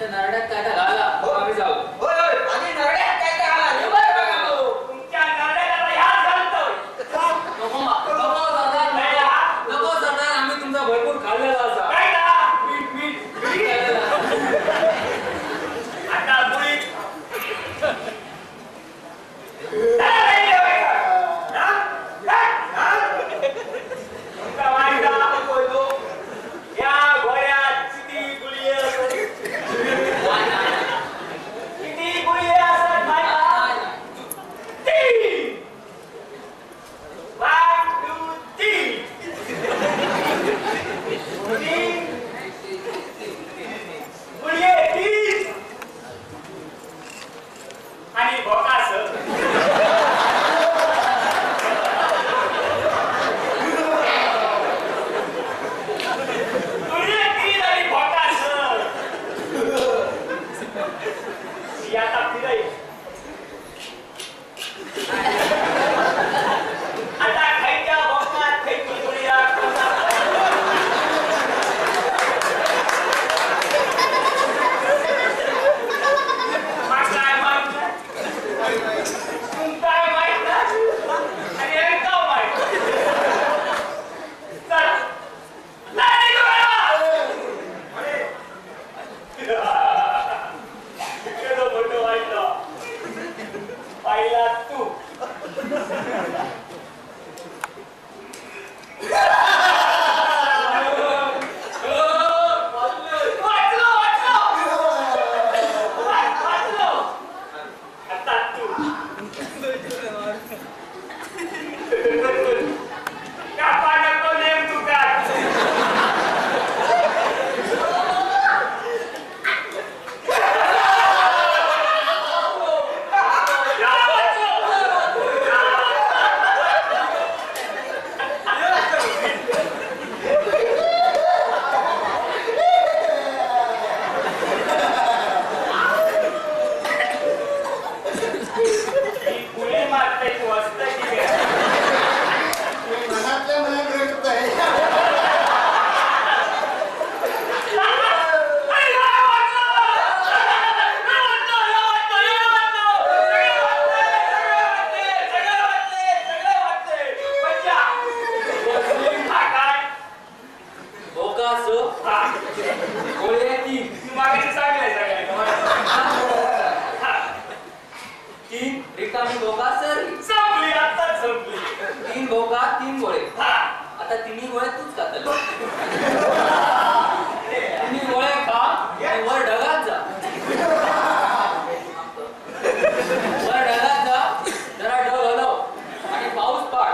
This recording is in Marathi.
ಮತ್ತೆ ನರಳಕ್ಕಾದ गोळ्या तीन तीन रिकामी भोगा सर आता तीन भोगा तीन गोळे आता तिन्ही गोळ्या तूच खातल तिन्ही गोळ्या खा वर ढगात जा. वर ढगात जा जरा ढग हलव. आणि पाऊस पाड.